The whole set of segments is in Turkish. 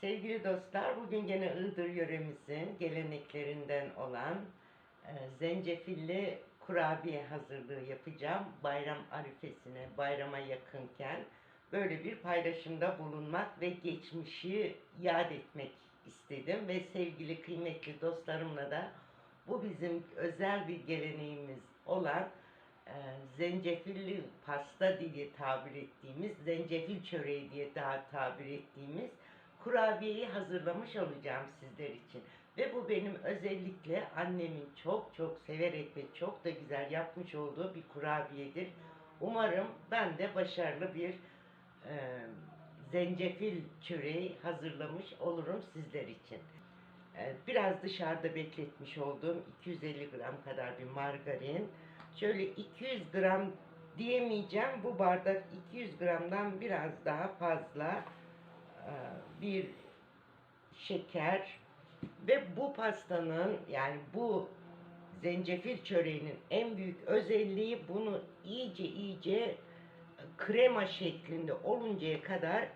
Sevgili dostlar, bugün gene Iğdır yöremizin geleneklerinden olan e, zencefilli kurabiye hazırlığı yapacağım. Bayram arifesine, bayrama yakınken böyle bir paylaşımda bulunmak ve geçmişi yad etmek istedim. Ve sevgili kıymetli dostlarımla da bu bizim özel bir geleneğimiz olan e, zencefilli pasta diye tabir ettiğimiz, zencefil çöreği diye daha tabir ettiğimiz kurabiyeyi hazırlamış olacağım sizler için. Ve bu benim özellikle annemin çok çok severek ve çok da güzel yapmış olduğu bir kurabiyedir. Umarım ben de başarılı bir e, zencefil çöreği hazırlamış olurum sizler için. E, Biraz dışarıda bekletmiş olduğum 250 gram kadar bir margarin. Şöyle 200 gram diyemeyeceğim. Bu bardak 200 gramdan biraz daha fazla bir şeker ve bu pastanın yani bu zencefil çöreğinin en büyük özelliği bunu iyice iyice krema şeklinde oluncaya kadar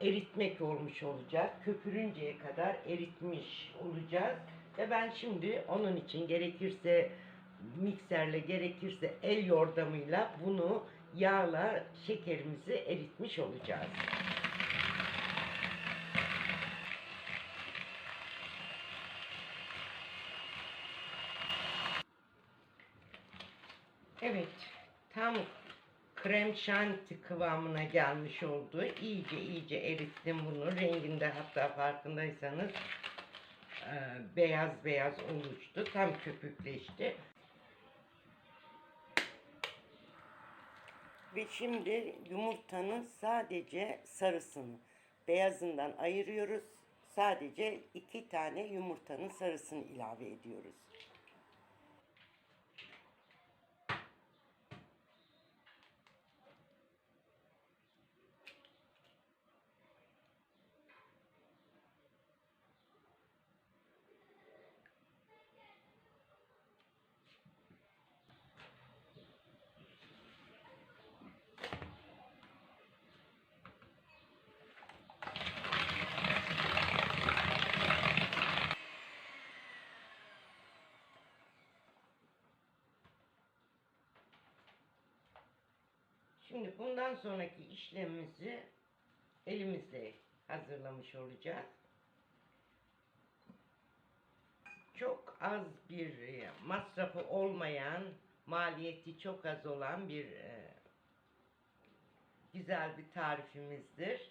eritmek olmuş olacak. Köpürünceye kadar eritmiş olacağız. Ve ben şimdi onun için gerekirse mikserle gerekirse el yordamıyla bunu yağla şekerimizi eritmiş olacağız. Evet, tam krem şanti kıvamına gelmiş oldu. İyice iyice erittim bunu. Renginde hatta farkındaysanız e, beyaz beyaz oluştu. Tam köpükleşti. Ve şimdi yumurtanın sadece sarısını, beyazından ayırıyoruz. Sadece iki tane yumurtanın sarısını ilave ediyoruz. Şimdi bundan sonraki işlemimizi elimizle hazırlamış olacağız. Çok az bir e, masrafı olmayan, maliyeti çok az olan bir e, güzel bir tarifimizdir.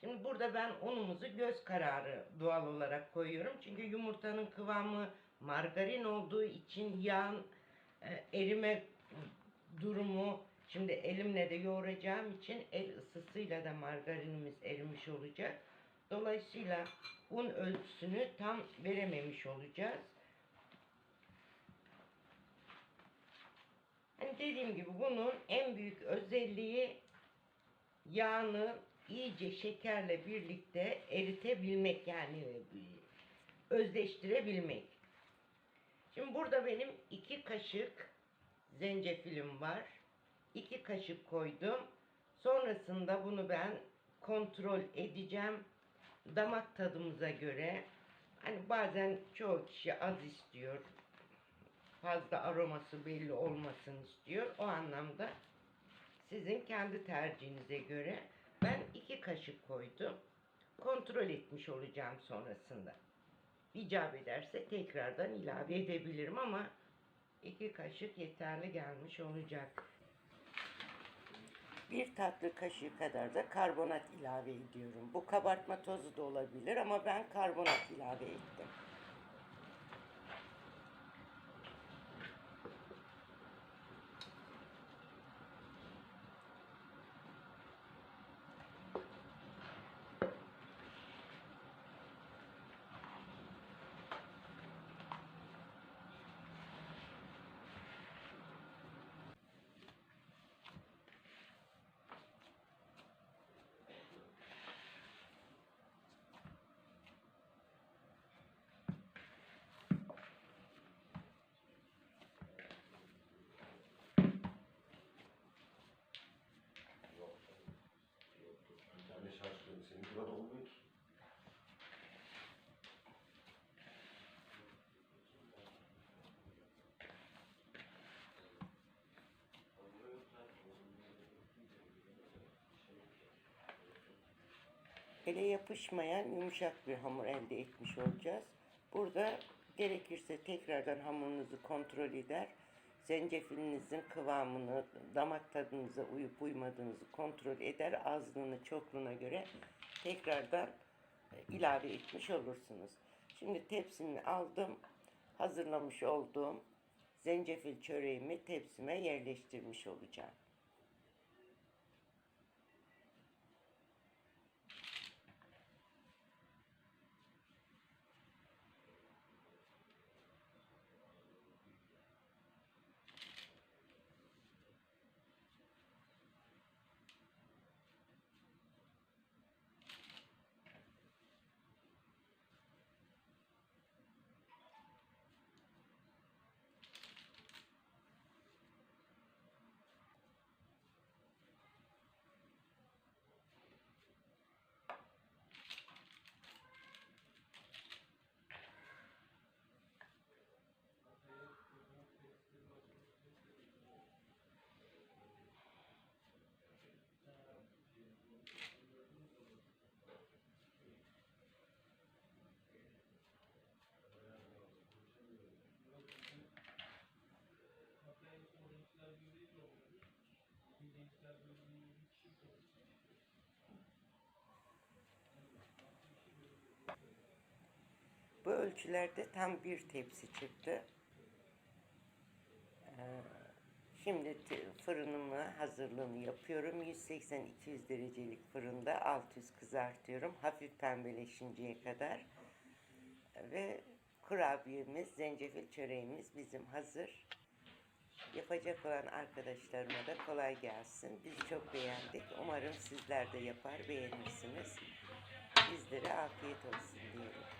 Şimdi burada ben unumuzu göz kararı doğal olarak koyuyorum. Çünkü yumurtanın kıvamı margarin olduğu için yağın e, erime durumu şimdi elimle de yoğuracağım için el ısısıyla da margarinimiz erimiş olacak. Dolayısıyla un ölçüsünü tam verememiş olacağız. Hani dediğim gibi bunun en büyük özelliği yağını iyice şekerle birlikte eritebilmek yani özleştirebilmek. Şimdi burada benim iki kaşık zencefilim var. İki kaşık koydum. Sonrasında bunu ben kontrol edeceğim. Damak tadımıza göre. Hani bazen çoğu kişi az istiyor. Fazla aroması belli olmasın istiyor. O anlamda sizin kendi tercihinize göre ben iki kaşık koydum. Kontrol etmiş olacağım sonrasında. İcap ederse tekrardan ilave edebilirim ama iki kaşık yeterli gelmiş olacak. Bir tatlı kaşığı kadar da karbonat ilave ediyorum. Bu kabartma tozu da olabilir ama ben karbonat ilave ettim. Ele yapışmayan yumuşak bir hamur elde etmiş olacağız. Burada gerekirse tekrardan hamurunuzu kontrol eder. Zencefilinizin kıvamını, damak tadınıza uyup uymadığınızı kontrol eder. Azlığını, çokluğuna göre tekrardan e, ilave etmiş olursunuz. Şimdi tepsimi aldım. Hazırlamış olduğum zencefil çöreğimi tepsime yerleştirmiş olacağım. Bu ölçülerde tam bir tepsi çıktı. Ee, Şimdi fırınımı hazırlığını yapıyorum. 180-200 derecelik fırında alt üst kızartıyorum. Hafif pembeleşinceye kadar. Ve kurabiyemiz, zencefil çöreğimiz bizim hazır. Yapacak olan arkadaşlarıma da kolay gelsin. Biz çok beğendik. Umarım sizler de yapar, beğenirsiniz. Bizlere afiyet olsun diyelim.